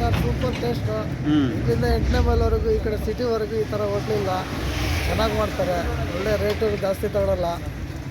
Sir super taste ಇದರಿಂದ ಎಂಟನೇ ಮೈಲ್ವರೆಗೂ ಈ ಕಡೆ ಸಿಟಿವರೆಗೂ ಈ ಥರ ಹೋಟ್ಲಿಲ್ಲ ಚೆನ್ನಾಗಿ ಮಾಡ್ತಾರೆ. ಒಳ್ಳೆ ರೇಟು ಜಾಸ್ತಿ ತಗೊಳಲ್ಲ.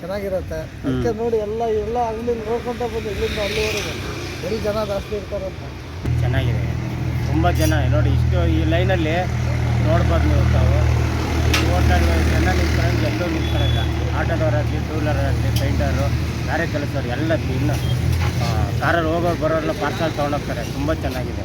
ಚೆನ್ನಾಗಿರುತ್ತೆ. ಅದಕ್ಕೆ ನೋಡಿ ಎಲ್ಲ ಎಲ್ಲ ಅಂಗಡಿ ನೋಡ್ಕೊಂತ ಬಂದು ಇಲ್ಲಿಂದ ಅಲ್ಲಿವರೆಗೂ. ಎಲ್ಲಿ ಜನ ಜಾಸ್ತಿ ಇರ್ತಾರೆ ಅಂತ. ಚೆನ್ನಾಗಿದೆ. ತುಂಬ ಜನ. ನೋಡಿ ಇಷ್ಟು ಈ ಲೈನಲ್ಲಿ ನೋಡ್ಬೋದು ನೀವು ತಾವು. ಈ ಹೋಟೆಲ್ ಜನ ನಿಂತ್ಕೊಂಡು ಎಲ್ಲೂ ನಿಂತ್ಕೊಳ್ಳಲ್ಲ ಆಟೋದವರಾಗಲಿ ಟೂ ವೀಲರಾಗಲಿ ಪೈಂಟರು ಗಾರೆ ಕೆಲಸದವ್ರು ಎಲ್ಲ ಇನ್ನು ಕಾರಲ್ಲಿ ಹೋಗೋರು ಬರೋರೆಲ್ಲ ಪಾರ್ಸಲ್ ತೊಗೊಂಡೋಗ್ತಾರೆ. ತುಂಬ ಚೆನ್ನಾಗಿದೆ.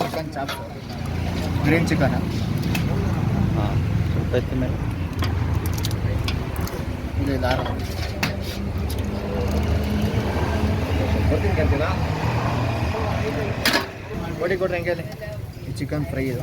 ಚಿಕನ್ ಚಾಪ್ ಗ್ರೀನ್ ಚಿಕನ್ ಹಾಂ ಸ್ವಲ್ಪ ಎತ್ತಿ ಮೇಲೆ. ಇದು ದಾರ. ಕೊಡಿ ಕೊಡ್ರಿ ಹಂಗೆ ಚಿಕನ್ ಫ್ರೈ ಇದು.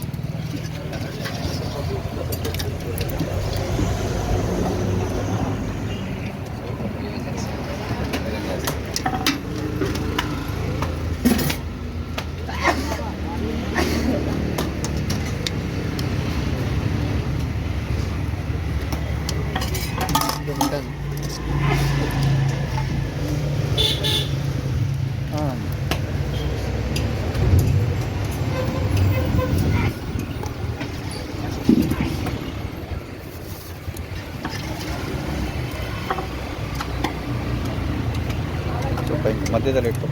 ಇದು ಮಟನ್ ಹಾಂ ಸ್ವಲ್ಪ ಮಧ್ಯದಲ್ಲಿ ಇಟ್ಟು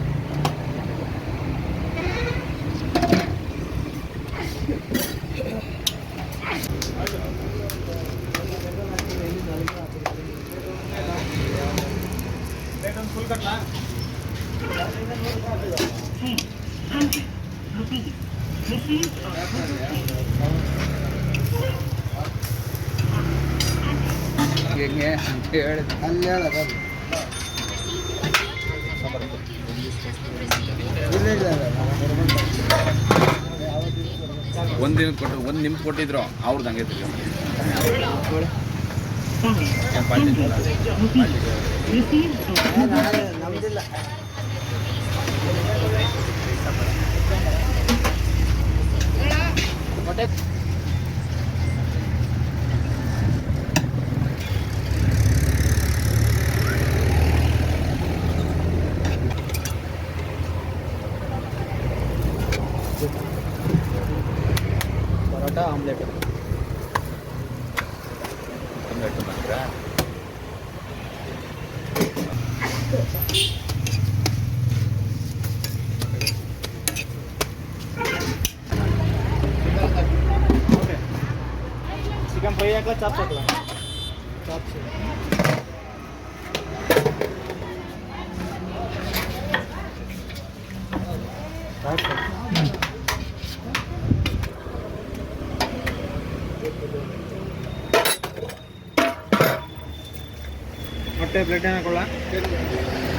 ಹೆಂಗೆ ಅಂತ ಹೇಳಿ ಅಲ್ಲಿ ಹೇಳೋದು ಇಲ್ಲ ಇಲ್ಲ ಒಂದು ದಿನ ಕೊಟ್ಟು ಒಂದು ನಿಮ್ಗೆ ಕೊಟ್ಟಿದ್ರು ಅವ್ರದ್ದು ಹಂಗೆ ತಿರ್ಗಿ ನಮ್ದಿಲ್ಲ ಪರೋಟ ಆಮ್ಲೆಟ್ ಚಿಕನ್ ಫ್ರೈ ಹಾಕಲ ಚಾಪ್ ಹಾಕಲ ಚಾಪ್ಸ್ ಮೊಟ್ಟೆ ಬ್ರೆಡ್ ಹಾಕೊಳ್ಳ ಊಟ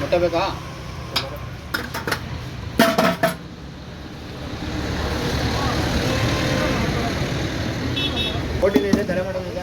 ಮೊಟ್ಟೆ ಬೇಕಾ ಕೊಟ್ಟಿದೆ ಇದೆ ತಲೆ ಮಾಡೋದಿದೆ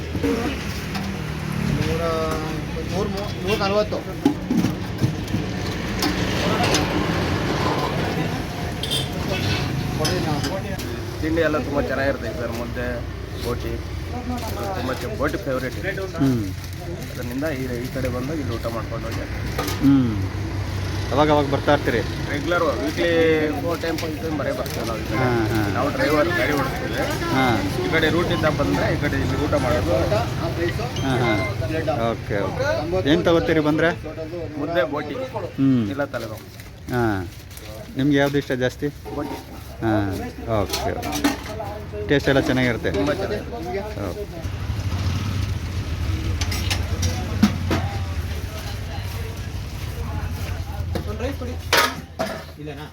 ನೂರ ಮೂರು ಮೂರು ನಲ್ವತ್ತು ತಿಂಡಿ ಎಲ್ಲ ತುಂಬ ಚೆನ್ನಾಗಿರುತ್ತೆ ಸರ್ ಮುದ್ದೆ ಬೋಟಿ ತುಂಬ ಚೆನ್ನ ಬೋಟಿ ಫೇವ್ರೇಟ್ ಅದರಿಂದ ಈ ಈ ಕಡೆ ಬಂದು ಇಲ್ಲಿ ಊಟ ಮಾಡ್ಕೊಂಡು ಹೋಗಿ. ಹ್ಞೂ ಅವಾಗ ಅವಾಗ ಬರ್ತಾ ಇರ್ತೀರಿ? Regular weekly four time five time ಬರೇ ಬರ್ತೀವಿ ನಾವು ಈ ಕಡೆ. ಹಾಂ ಹಾಂ. ನಾವು ಡ್ರೈವರ್ ಗಾಡಿ ಓಡಿಸ್ತೀವಿ. ಹಾಂ. ಈ ಕಡೆ ರೂಟಿಂದ ಬಂದರೆ ಈ ಕಡೆ ಇಲ್ಲಿ ಊಟ ಮಾಡೋದು. ಹಾಂ ಹಾಂ. Okay okay. ಏನು ತಗೋತೀರಿ ಬಂದರೆ? ಮುದ್ದೆ ಬೋಟಿ. ಹ್ಞೂ ಇಲ್ಲ ತಲೆ ಹಾಂ. ನಿಮ್ಗೆ ಯಾವ್ದು ಇಷ್ಟ ಜಾಸ್ತಿ? ಬೋಟಿ. ಹಾಂ ಓಕೆ ಟೇಸ್ಟ್ ಎಲ್ಲ ಚೆನ್ನಾಗಿರುತ್ತೆ? ತುಂಬ ಚೆನ್ನಾಗಿದೆ ಓಕೆ. ಇಲ್ಲೇನಾ?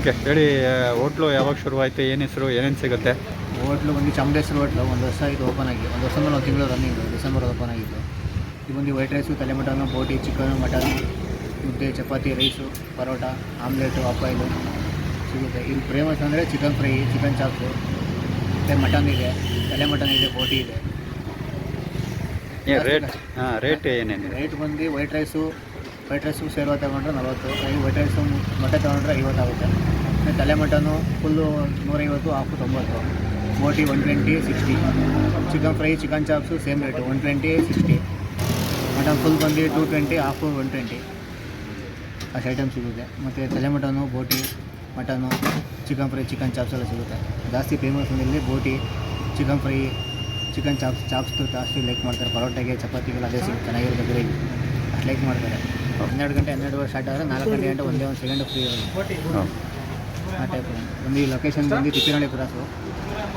ಓಕೆ ಹೇಳಿ ಹೋಟ್ಲು ಯಾವಾಗ ಶುರುವಾಯಿತು ಏನು ಹೆಸರು ಏನೇನು ಸಿಗುತ್ತೆ? ಹೋಟ್ಲು ಬಂದು ಚಾಮುಂಡೇಶ್ವರ ಹೋಟ್ಲು ಒಂದು ವರ್ಷ ಆಗಿತ್ತು ಓಪನ್ ಆಗಿ. ಒಂದು ವರ್ಷ ಒಂದು ತಿಂಗಳು ರನ್ನಿಂಗ್ ಡಿಸೆಂಬರ್ ಓಪನ್ ಆಗಿತ್ತು. ಇದು ಬಂದು ವೈಟ್ ರೈಸು ತಲೆ ಮಟನು ಬೋಟಿ ಚಿಕನ್ ಮಟನ್ ಮುದ್ದೆ ಚಪಾತಿ ರೈಸು ಪರೋಟ ಆಮ್ಲೆಟು ಅಪ್ಪಾಯಿಲು ಸಿಗುತ್ತೆ. ಇಲ್ಲಿ ಫೇಮಸ್ ಅಂದರೆ ಚಿಕನ್ ಫ್ರೈ ಚಿಕನ್ ಚಾಪ್ಸು ಮತ್ತು ಮಟನ್ ಇದೆ ತಲೆ ಮಟನ್ ಇದೆ ಬೋಟಿ ಇದೆ. ರೇಟ್ ಹಾಂ ರೇಟ್ ಏನೇನು ರೇಟ್ ಬಂದು ವೈಟ್ ರೈಸು ವೈಟ್ ರೈಸು ಸೇರುವ ತಗೊಂಡ್ರೆ ನಲ್ವತ್ತು ವೈಟ್ ರೈಸು ಮೊಟ್ಟೆ ತೊಗೊಂಡ್ರೆ ಐವತ್ತಾಗುತ್ತೆ ಮತ್ತು ತಲೆ ಮಟನು ಫುಲ್ಲು ನೂರೈವತ್ತು ಹಾಫು ತೊಂಬತ್ತು. ಬೋಟಿ one twenty sixty chicken fry chicken chops same rate one twenty sixty mutton full ಬಂದು two twenty half one twenty ಅಷ್ಟು ಐಟಮ್ ಸಿಗುತ್ತೆ. ಮತ್ತು ತಲೆ ಮಟನು ಬೋಟಿ, mutton chicken fry chicken chops ಎಲ್ಲ ಸಿಗುತ್ತೆ. ಜಾಸ್ತಿ ಫೇಮಸ್ ಇಲ್ಲಿ ಬೋಟಿ ಚಿಕನ್ ಫ್ರೈ ಚಿಕನ್ ಚಾಪ್ಸ್ ಚಾಪ್ಸ್ದು ಜಾಸ್ತಿ ಲೈಕ್ ಮಾಡ್ತಾರೆ. ಪರೋಟೆಗೆ, ಚಪಾತಿಗೆಲ್ಲ ಅದೇ ಸಿಗುತ್ತೆ. ಚೆನ್ನಾಗಿರುತ್ತೆ ಗ್ರೇವಿ ಅಷ್ಟು ಲೈಕ್ ಮಾಡ್ತಾರೆ. ಹನ್ನೆರಡು ಗಂಟೆ ಹನ್ನೆರಡುವರೆ ಸ್ಟಾರ್ಟ್ ಆದರೆ ನಾಲ್ಕು ಗಂಟೆ ಗಂಟೆ ಒಂದೇ ಒಂದು ಸೆಕೆಂಡ್ ಫ್ರೀ ಇರೋದು. ಆ ಟೈಪ್ ಒಂದು ಈ ಲೊಕೇಶನ್ ಬಂದು Tippinahalli cross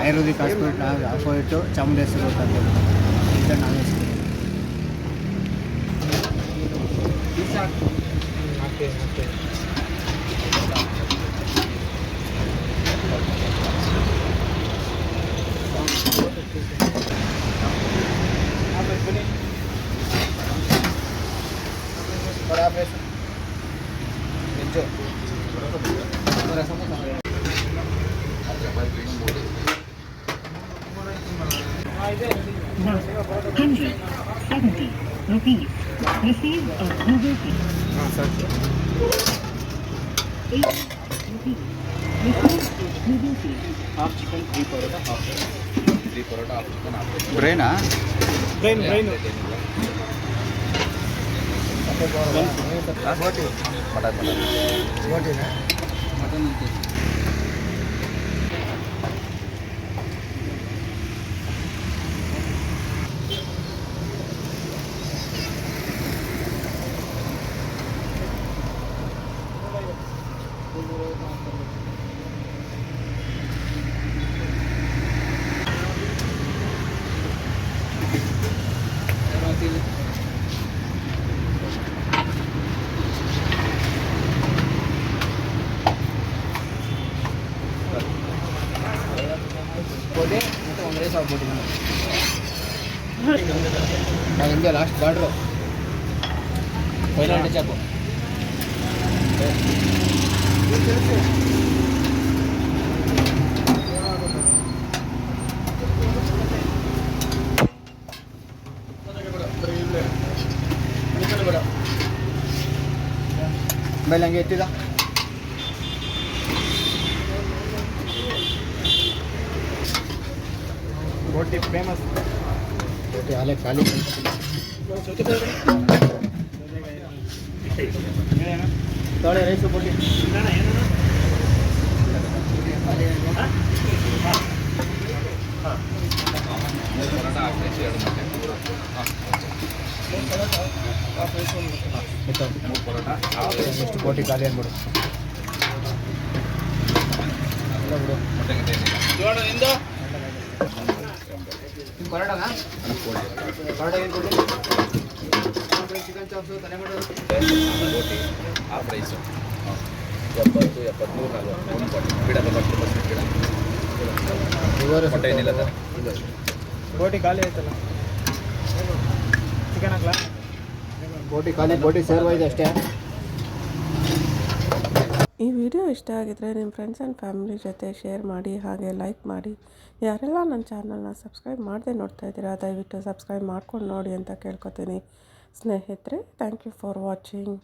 ayurvedic hospital opposite Chamundeshwari Chamundeshwara ಅಂತ ನಾವೇ ಸಿಗುತ್ತೆ Received on Google Pay. Three parotta half chicken half ಬ್ರೈನಾ mutton mutton ಹಿಂಗೆ ఇండియా లాస్ట్ బార్డర్ పోయినా అంటే చెప్పు വെള്ളം കയറ്റിയതാ ರೋಟಿ ಫೇಮಸ್ ರೋಟಿ ಆಲೆ ಖಾಲಿ ತೊಳೆ ರೈಸು ಕೊಡಿ ಎಷ್ಟು ಕೋಟಿ ಖಾಲಿ ಅಂದ್ಬಿಡು ಮೊಟ್ಟೆ ಏನು ಕೊಡಿ ಚಿಕನ್ ಚಾಪ್ಸು ತಲೆ ಮಾಡೋದು ರೋಟಿ ಹಾಫ್ ರೈಸು. ಎಪ್ಪತ್ತು ಎಪ್ಪತ್ತ್ಮೂರು ನಲ್ವತ್ತು. ಒಂದು ಕೊಟ್ಟೆ ಬಿಡ ಬಟ್ಟು ಬಸ್ ಬಿಡ ಮೊಟ್ಟೆ ಏನಿಲ್ಲ ಸರ್? ಬೋಟಿ ಖಾಲಿ ಆಯ್ತಲ್ಲ? ಚಿಕನ್ ಹಾಕ್ಲಾ? ಬೋಟಿ ಖಾಲಿ ಬೋಟಿ ಸರ್ವ್ ಇದೆ ಅಷ್ಟೇ. ಈ ವಿಡಿಯೋ ಇಷ್ಟ ಆಗಿದ್ರೆ ನಿಮ್ಮ ಫ್ರೆಂಡ್ಸ್ ಆ್ಯಂಡ್ ಫ್ಯಾಮಿಲಿ ಜೊತೆ ಶೇರ್ ಮಾಡಿ, ಹಾಗೆ ಲೈಕ್ ಮಾಡಿ. ಯಾರೆಲ್ಲ ನನ್ನ ಚಾನಲ್ನ ಸಬ್ಸ್ಕ್ರೈಬ್ ಮಾಡದೆ ನೋಡ್ತಾ ಇದ್ದೀರಾ, ದಯವಿಟ್ಟು ಸಬ್ಸ್ಕ್ರೈಬ್ ಮಾಡ್ಕೊಂಡು ನೋಡಿ ಅಂತ ಕೇಳ್ಕೊತೀನಿ. ಸ್ನೇಹಿತರೆ ಥ್ಯಾಂಕ್ ಯು ಫಾರ್ ವಾಚಿಂಗ್